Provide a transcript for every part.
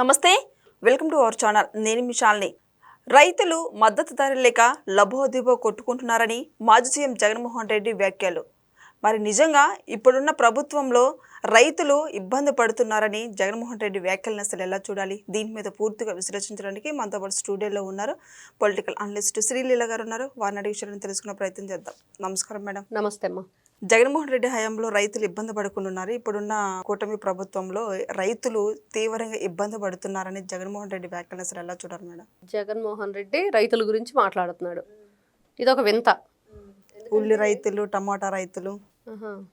నమస్తే welcome to our channel. నేను మీ శాలిని రైతులు మద్దతు ధర లేక లభోదిబో కొట్టుకుంటున్నారని మాజీ సీఎం జగన్మోహన్ రెడ్డి వ్యాఖ్యలు. మరి నిజంగా ఇప్పుడున్న ప్రభుత్వంలో రైతులు ఇబ్బంది పడుతున్నారని జగన్మోహన్ రెడ్డి వ్యాఖ్యలను అసలు ఎలా చూడాలి? దీని మీద పూర్తిగా విశ్లేషించడానికి మనతో పాటు స్టూడియోలో ఉన్నారు పొలిటికల్ అనలిస్ట్ శ్రీలీల గారు ఉన్నారు. వారిని అడిగి విషయాలను తెలుసుకునే ప్రయత్నం చేద్దాం. నమస్కారం మేడం. నమస్తే అమ్మా. జగన్మోహన్ రెడ్డి హయాంలో రైతులు ఇబ్బంది పడుకుంటున్నారు ఇప్పుడున్న కూటమి ప్రభుత్వంలో రైతులు తీవ్రంగా ఇబ్బంది పడుతున్నారని జగన్మోహన్ రెడ్డి వ్యాఖ్యలు అసలు ఎలా చూడాలి మేడం? జగన్మోహన్ రెడ్డి రైతుల గురించి మాట్లాడుతున్నాడు. ఇది ఒక వింత. ఉల్లి రైతులు టమాటా రైతులు.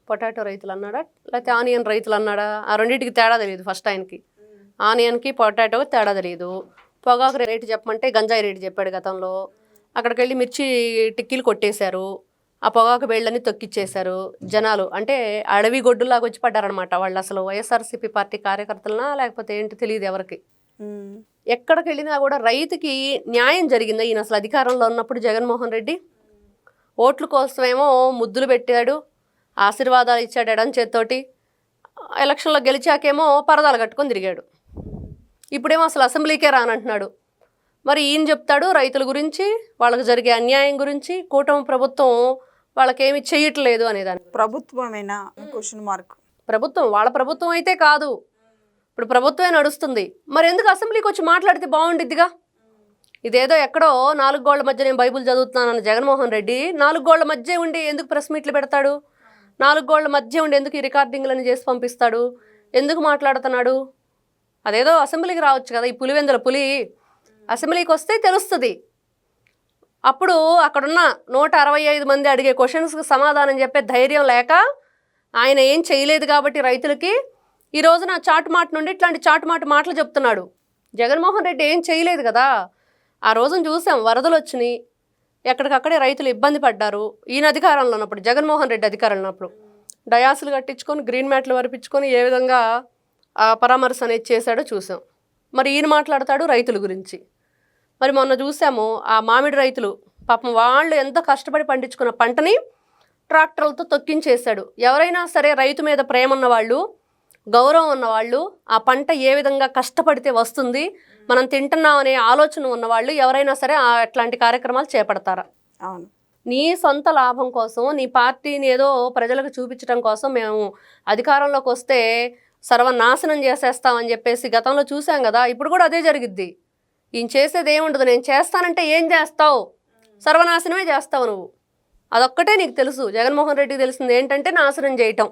పొటాటో రైతులు అన్నాడా? లేకపోతే ఆనియన్ రైతులు అన్నాడా? ఆ రెండింటికి తేడా తెలియదు ఫస్ట్ ఆయనకి. ఆనియన్కి పొటాటోకి తేడా తెలియదు. పొగాకు రేటు చెప్పమంటే గంజాయి రేటు చెప్పాడు గతంలో. అక్కడికి వెళ్ళి మిర్చి టిక్కీలు కొట్టేశారు. ఆ పొగాకు బేళ్ళని తొక్కిచ్చేశారు జనాలు. అంటే అడవి గొడ్డులాగా వచ్చి పడ్డారనమాట వాళ్ళు అసలు వైఎస్ఆర్సీపీ పార్టీ కార్యకర్తలనా లేకపోతే ఏంటి తెలియదు ఎవరికి. ఎక్కడికి వెళ్ళినా కూడా రైతుకి న్యాయం జరిగిందా? ఈయన అసలు అధికారంలో ఉన్నప్పుడు జగన్మోహన్ రెడ్డి ఓట్ల కోసమేమో ముద్దులు పెట్టాడు ఆశీర్వాదాలు ఇచ్చాడు ఎడం చేత్తోటి ఎలక్షన్లో గెలిచాకేమో పరదాలు కట్టుకొని తిరిగాడు. ఇప్పుడేమో అసలు అసెంబ్లీకే రానంటున్నాడు. మరి ఈయన చెప్తాడు రైతుల గురించి వాళ్ళకి జరిగే అన్యాయం గురించి కూటమి ప్రభుత్వం వాళ్ళకేమి చెయ్యట్లేదు అనేదాన్ని ప్రభుత్వమేనా? క్వశ్చన్ మార్క్ ప్రభుత్వం వాళ్ళ ప్రభుత్వం అయితే కాదు. ఇప్పుడు ప్రభుత్వమే నడుస్తుంది. మరి ఎందుకు అసెంబ్లీకి వచ్చి మాట్లాడితే బాగుండిద్దిగా? ఇదేదో ఎక్కడో నాలుగు గోళ్ళ మధ్య నేను బైబుల్ చదువుతున్నానన్న జగన్మోహన్ రెడ్డి నాలుగు గోళ్ళ మధ్య ఉండి ఎందుకు ప్రెస్ మీట్లు పెడతాడు? నాలుగు గోళ్ళ మధ్య ఉండి ఎందుకు ఈ రికార్డింగ్లను చేసి పంపిస్తాడు? ఎందుకు మాట్లాడుతున్నాడు? అదేదో అసెంబ్లీకి రావచ్చు కదా ఈ పులివెందుల పులి. అసెంబ్లీకి వస్తే తెలుస్తుంది. అప్పుడు అక్కడున్న నూట అరవై ఐదు మంది అడిగే క్వశ్చన్స్కి సమాధానం చెప్పే ధైర్యం లేక ఆయన ఏం చేయలేదు కాబట్టి రైతులకి ఈ రోజున చాటుమాట నుండి ఇట్లాంటి చాటుమాట మాటలు చెప్తున్నాడు. జగన్మోహన్ రెడ్డి ఏం చేయలేదు కదా? ఆ రోజున చూసాం వరదలు వచ్చినాయి. ఎక్కడికక్కడే రైతులు ఇబ్బంది పడ్డారు. ఈయన అధికారంలో ఉన్నప్పుడు జగన్మోహన్ రెడ్డి అధికారంలో ఉన్నప్పుడు డయాసులు కట్టించుకొని గ్రీన్ మ్యాట్లు వరిపించుకొని ఏ విధంగా పరామర్శ అనేది చేశాడో చూసాం. మరి ఈయన మాట్లాడతాడు రైతుల గురించి. మరి మొన్న చూసాము ఆ మామిడి రైతులు పాపం వాళ్ళు ఎంత కష్టపడి పండించుకున్న పంటని ట్రాక్టర్లతో తొక్కించేశాడు. ఎవరైనా సరే రైతు మీద ప్రేమ ఉన్నవాళ్ళు గౌరవం ఉన్నవాళ్ళు ఆ పంట ఏ విధంగా కష్టపడితే వస్తుంది మనం తింటున్నాం అనే ఆలోచన ఉన్నవాళ్ళు ఎవరైనా సరే అట్లాంటి కార్యక్రమాలు చేపడతారా. అవును. నీ సొంత లాభం కోసం నీ పార్టీని ఏదో ప్రజలకు చూపించడం కోసం మేము అధికారంలోకి వస్తే సర్వనాశనం చేసేస్తామని చెప్పేసి గతంలో చూసాం కదా ఇప్పుడు కూడా అదే జరిగిద్ది. ఈయన చేసేది ఏముండదు నేను చేస్తానంటే ఏం చేస్తావు? సర్వనాశనమే చేస్తావు నువ్వు. అదొక్కటే నీకు తెలుసు. జగన్మోహన్ రెడ్డికి తెలిసింది ఏంటంటే నాశనం చేయటం.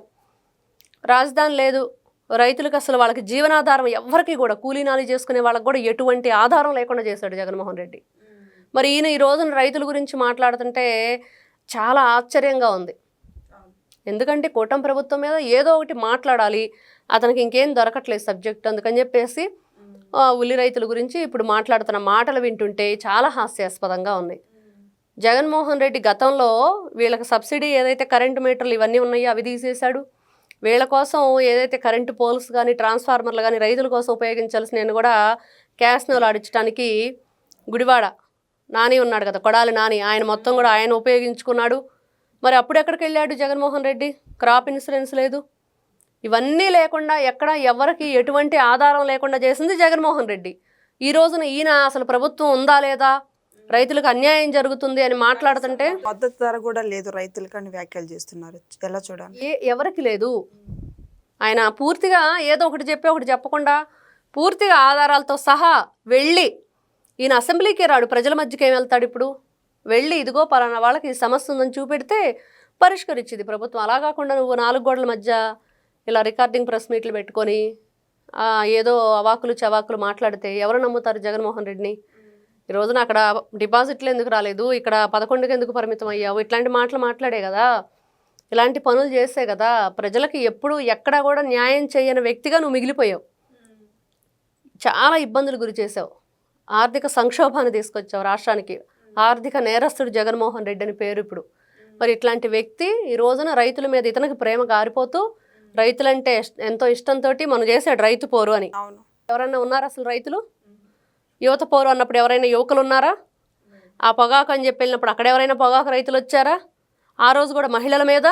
రాజధాని లేదు. రైతులకు అసలు వాళ్ళకి జీవనాధారం ఎవరికి కూడా కూలీనాలు చేసుకునే వాళ్ళకి కూడా ఎటువంటి ఆధారం లేకుండా చేశాడు జగన్మోహన్ రెడ్డి. మరి ఈయన ఈ రోజున రైతుల గురించి మాట్లాడుతుంటే చాలా ఆశ్చర్యంగా ఉంది. ఎందుకంటే కూటమి ప్రభుత్వం మీద ఏదో ఒకటి మాట్లాడాలి. అతనికి ఇంకేం దొరకట్లేదు సబ్జెక్ట్ అందుకని చెప్పేసి ఉల్లి రైతుల గురించి ఇప్పుడు మాట్లాడుతున్న మాటలు వింటుంటే చాలా హాస్యాస్పదంగా ఉన్నాయి జగన్మోహన్ రెడ్డి గతంలో వీళ్ళకి సబ్సిడీ ఏదైతే కరెంటు మీటర్లు ఇవన్నీ ఉన్నాయో అవి తీసేశాడు. వీళ్ళ కోసం ఏదైతే కరెంటు పోల్స్ కానీ ట్రాన్స్ఫార్మర్లు కానీ రైతుల కోసం ఉపయోగించాల్సిన కూడా క్యాస్నోలు ఆడించడానికి గుడివాడ నాని ఉన్నాడు కదా కొడాలి నాని. ఆయన మొత్తం కూడా ఆయన ఉపయోగించుకున్నాడు. మరి అప్పుడు ఎక్కడికి వెళ్ళాడు జగన్మోహన్ రెడ్డి? క్రాప్ ఇన్సూరెన్స్ లేదు. ఇవన్నీ లేకుండా ఎక్కడ ఎవరికి ఎటువంటి ఆధారం లేకుండా చేసింది జగన్మోహన్ రెడ్డి. ఈ రోజున ఈయన అసలు ప్రభుత్వం ఉందా లేదా? రైతులకు అన్యాయం జరుగుతుంది అని మాట్లాడుతుంటే మద్దతు ధర కూడా లేదు రైతులకు అని వ్యాఖ్యలు చేస్తున్నారు. ఎలా చూడాలి? ఏ ఎవరికి లేదు. ఆయన పూర్తిగా ఏదో ఒకటి చెప్పి ఒకటి చెప్పకుండా పూర్తిగా ఆధారాలతో సహా వెళ్ళి ఈయన అసెంబ్లీకి రాడు. ప్రజల మధ్యకి ఏం వెళ్తాడు ఇప్పుడు? వెళ్ళి ఇదిగో పలానా వాళ్ళకి ఈ సమస్య ఉందని చూపెడితే పరిష్కరించింది ప్రభుత్వం. అలా కాకుండా నువ్వు నాలుగు గోడల మధ్య ఇలా రికార్డింగ్ ప్రెస్ మీట్లు పెట్టుకొని ఏదో అవాకులు చవాకులు మాట్లాడితే ఎవరు నమ్ముతారు జగన్మోహన్ రెడ్డిని? ఈ రోజున అక్కడ డిపాజిట్లు ఎందుకు రాలేదు? ఇక్కడ పదకొండుకి ఎందుకు పరిమితం అయ్యావు? ఇట్లాంటి మాటలు మాట్లాడే కదా. ఇలాంటి పనులు చేసే కదా. ప్రజలకి ఎప్పుడు ఎక్కడా కూడా న్యాయం చేయని వ్యక్తిగా నువ్వు మిగిలిపోయావు. చాలా ఇబ్బందులు గురి చేసావు. ఆర్థిక సంక్షోభాన్ని తీసుకొచ్చావు రాష్ట్రానికి. ఆర్థిక నేరస్తుడు జగన్మోహన్ రెడ్డి అని పేరు ఇప్పుడు. మరి ఇట్లాంటి వ్యక్తి ఈ రోజున రైతుల మీద ఇతనికి ప్రేమ గారిపోతూ రైతులంటే ఎంతో ఇష్టంతో మనం చేశాడు రైతు పోరు అని. ఎవరైనా ఉన్నారా అసలు రైతులు? యువత పోరు అన్నప్పుడు ఎవరైనా యువకులు ఉన్నారా? ఆ పొగాకు అని చెప్పి వెళ్ళినప్పుడు అక్కడ ఎవరైనా పొగాకు రైతులు వచ్చారా? ఆ రోజు కూడా మహిళల మీద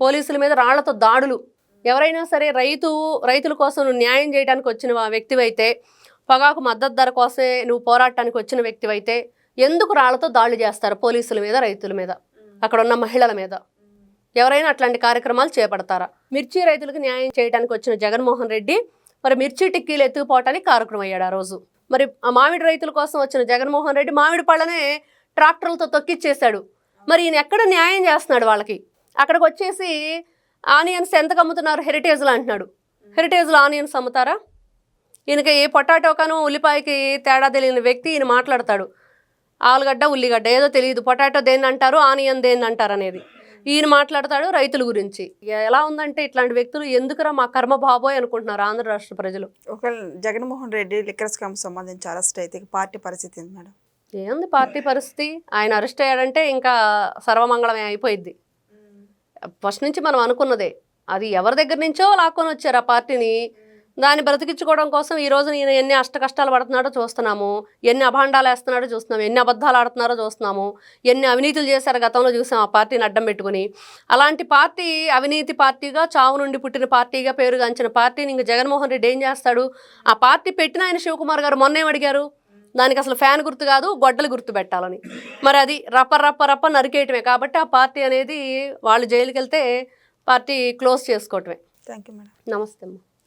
పోలీసుల మీద రాళ్ళతో దాడులు. ఎవరైనా సరే రైతు రైతుల కోసం నువ్వు న్యాయం చేయడానికి వచ్చిన వ్యక్తివైతే పొగాకు మద్దతు ధర కోసమే నువ్వు పోరాటానికి వచ్చిన వ్యక్తివైతే ఎందుకు రాళ్ళతో దాడులు చేస్తారు పోలీసుల మీద రైతుల మీద? అక్కడ ఉన్న మహిళల మీద. ఎవరైనా అట్లాంటి కార్యక్రమాలు చేపడతారా? మిర్చి రైతులకు న్యాయం చేయడానికి వచ్చిన జగన్మోహన్ రెడ్డి మరి మిర్చి టిక్కీలు ఎత్తుకుపోవటానికి కార్యక్రమం అయ్యాడు ఆ రోజు. మరి ఆ మామిడి రైతుల కోసం వచ్చిన జగన్మోహన్ రెడ్డి మామిడి పళ్ళనే ట్రాక్టర్లతో తొక్కిచ్చేశాడు. మరి ఈయన ఎక్కడ న్యాయం చేస్తున్నాడు వాళ్ళకి? అక్కడికి వచ్చేసి ఆనియన్స్ ఎంతకు అమ్ముతున్నారు హెరిటేజ్లో అంటున్నాడు. హెరిటేజ్లో ఆనియన్స్ అమ్ముతారా? ఈయనకి ఏ పొటాటోకను ఉల్లిపాయకి తేడా తెలియని వ్యక్తి ఈయన మాట్లాడతాడు. ఆలుగడ్డ ఉల్లిగడ్డ ఏదో తెలియదు. పొటాటో దేన్ని అంటారు ఆనియన్ దేన్ని అంటారు అనేది. ఈయన మాట్లాడతాడు రైతుల గురించి. ఎలా ఉందంటే ఇట్లాంటి వ్యక్తులు ఎందుకురా మా కర్మ బాబోయ్ అనుకుంటున్నారు ఆంధ్ర రాష్ట్ర ప్రజలు? ఒకవేళ జగన్మోహన్ రెడ్డి లిక్కర్ స్కామ్ సంబంధించి అరెస్ట్ అయితే పార్టీ పరిస్థితి ఏంది మేడం? ఏంది పార్టీ పరిస్థితి? ఆయన అరెస్ట్ అయ్యాడంటే ఇంకా సర్వమంగళమే అయిపోయింది ఫస్ట్ నుంచి మనం అనుకున్నదే. అది ఎవరి దగ్గర నుంచో లాక్కొని వచ్చారు ఆ పార్టీని. దాన్ని బ్రతికించుకోవడం కోసం ఈ రోజు నేను ఎన్ని అష్ట కష్టాలు పడుతున్నాడో చూస్తున్నాము ఎన్ని అభాండాలు వేస్తున్నాడో చూస్తున్నాము ఎన్ని అబద్ధాలు ఆడుతున్నారో చూస్తున్నాము ఎన్ని అవినీతులు చేశారు గతంలో చూసాం ఆ పార్టీని అడ్డం పెట్టుకుని. అలాంటి పార్టీ అవినీతి పార్టీగా చావు నుండి పుట్టిన పార్టీగా పేరుగాంచిన పార్టీని ఇంక జగన్మోహన్ రెడ్డి ఏం చేస్తాడు? ఆ పార్టీ పెట్టిన ఆయన శివకుమార్ గారు మొన్నేం అడిగారు? దానికి అసలు ఫ్యాన్ గుర్తు కాదు గొడ్డలు గుర్తు పెట్టాలని. మరి అది రప్ప రప్ప రప్ప నరికేయటమే కాబట్టి ఆ పార్టీ అనేది వాళ్ళు జైలుకి వెళ్తే పార్టీ క్లోజ్ చేసుకోవటమే. థ్యాంక్ యూ మేడం నమస్తే అమ్మా.